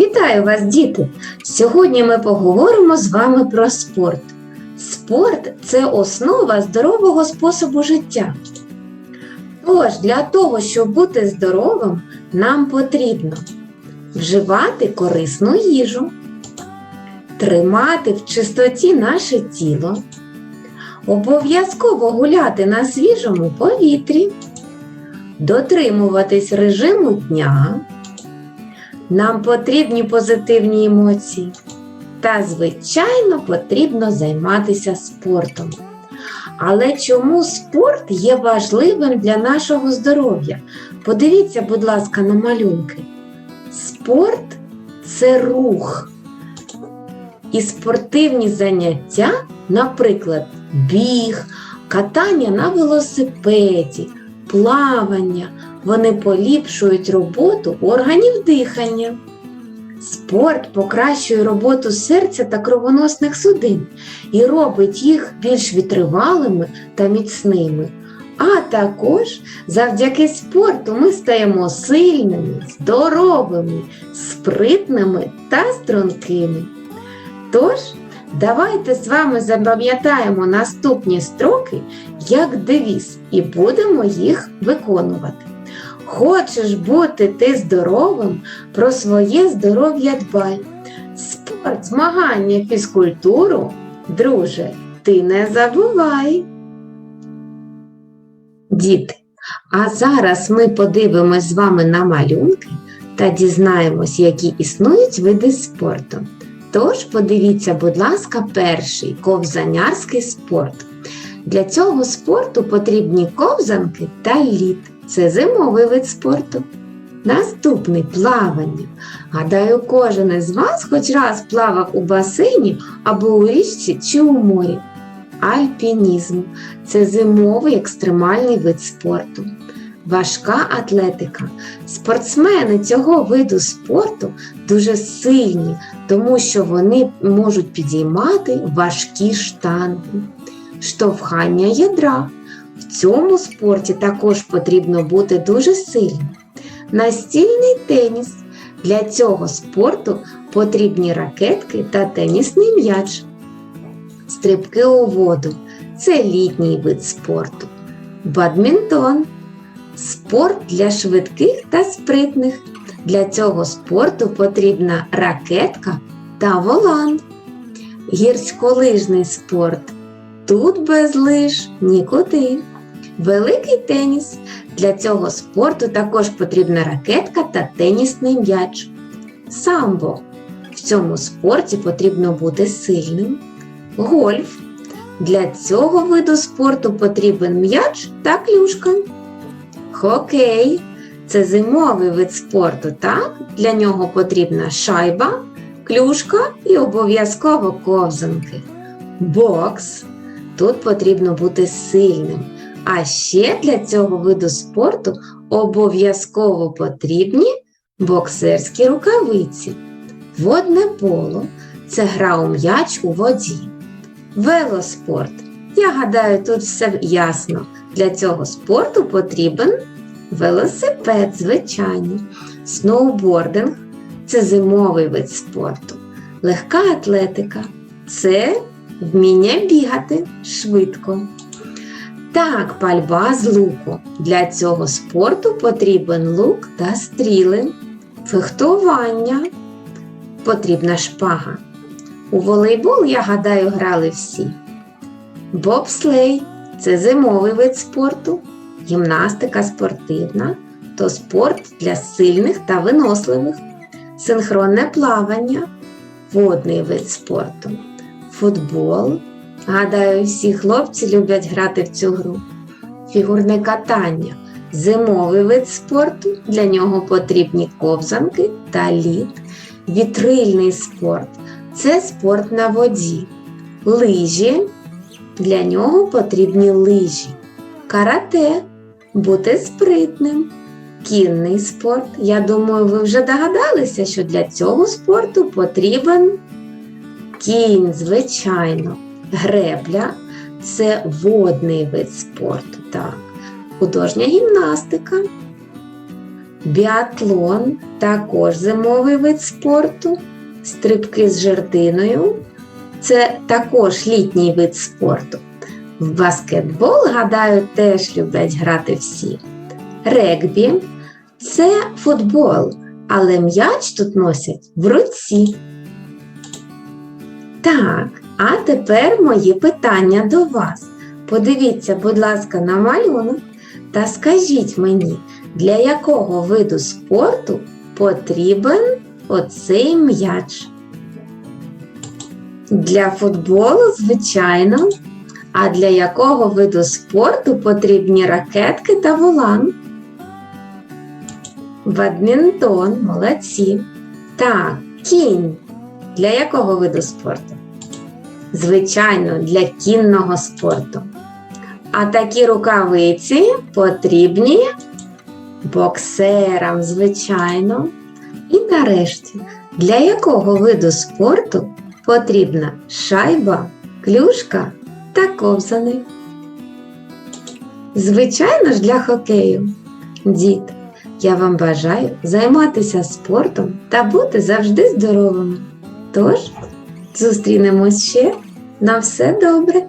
Вітаю вас, діти! Сьогодні ми поговоримо з вами про спорт. Спорт це основа здорового способу життя. Тож, для того, щоб бути здоровим, нам потрібно вживати корисну їжу, тримати в чистоті наше тіло, обов'язково гуляти на свіжому повітрі, дотримуватись режиму дня. Нам потрібні позитивні емоції. Та, звичайно, потрібно займатися спортом. Але чому спорт є важливим для нашого здоров'я? Подивіться, будь ласка, на малюнки. Спорт це рух. І спортивні заняття, наприклад, біг, катання на велосипеді, плавання, вони поліпшують роботу органів дихання. Спорт покращує роботу серця та кровоносних судин і робить їх більш витривалими та міцними. А також завдяки спорту ми стаємо сильними, здоровими, спритними та стрункими. Тож, давайте з вами запам'ятаємо наступні строки як девіз і будемо їх виконувати. Хочеш бути ти здоровим, про своє здоров'я дбай. Спорт, змагання, фізкультуру, друже, ти не забувай. Діти, а зараз ми подивимось з вами на малюнки та дізнаємось, які існують види спорту. Тож подивіться, будь ласка, перший ковзанярський спорт. Для цього спорту потрібні ковзанки та лід. Це зимовий вид спорту. Наступний плавання. Гадаю, кожен із вас хоч раз плавав у басейні або у річці чи у морі. Альпінізм це зимовий екстремальний вид спорту. Важка атлетика. Спортсмени цього виду спорту дуже сильні, тому що вони можуть підіймати важкі штанги. Штовхання ядра. В цьому спорті також потрібно бути дуже сильним. Настільний теніс. Для цього спорту потрібні ракетки та тенісний м'яч. Стрибки у воду це літній вид спорту. Бадмінтон спорт для швидких та спритних. Для цього спорту потрібна ракетка та волан. Гірськолижний спорт. Тут без лиж нікуди. Великий теніс. Для цього спорту також потрібна ракетка та тенісний м'яч. Самбо. В цьому спорті потрібно бути сильним. Гольф. Для цього виду спорту потрібен м'яч та клюшка. Хокей. Це зимовий вид спорту, так? Для нього потрібна шайба, клюшка і обов'язково ковзанки. Бокс. Тут потрібно бути сильним. А ще для цього виду спорту обов'язково потрібні боксерські рукавиці. Водне поло це гра у м'яч у воді. Велоспорт. Я гадаю, тут все ясно. Для цього спорту потрібен велосипед, звичайно. Сноубординг це зимовий вид спорту. Легка атлетика це вміння бігати швидко. Так, пальба з луку. Для цього спорту потрібен лук та стріли, фехтування, потрібна шпага. У волейбол, я гадаю, грали всі. Бобслей це зимовий вид спорту, гімнастика спортивна, то спорт для сильних та виносливих, синхронне плавання, водний вид спорту, футбол. Гадаю, всі хлопці люблять грати в цю гру. Фігурне катання зимовий вид спорту, для нього потрібні ковзанки та лід. Вітрильний спорт це спорт на воді. Лижі, для нього потрібні лижі. Карате бути спритним. Кінний спорт. Я думаю, ви вже догадалися, що для цього спорту потрібен кінь, звичайно. Гребля це водний вид спорту. Так. Художня гімнастика. біатлон також зимовий вид спорту, стрибки з жердиною це також літній вид спорту. В баскетбол, гадаю, теж люблять грати всі. Регбі це футбол, але м'яч тут носять в руці. Так, а тепер мої питання до вас. Подивіться, будь ласка, на малюнок та скажіть мені, для якого виду спорту потрібен оцей м'яч? Для футболу, звичайно. А для якого виду спорту потрібні ракетки та волан? Бадмінтон, молодці. Так, кінь. Для якого виду спорту? Звичайно, для кінного спорту. А такі рукавиці потрібні боксерам, звичайно. І нарешті, для якого виду спорту потрібна шайба, клюшка та ковзани? Звичайно ж, для хокею. Дід, я вам бажаю займатися спортом та бути завжди здоровими. Тож, зустрінемось ще. На все добре!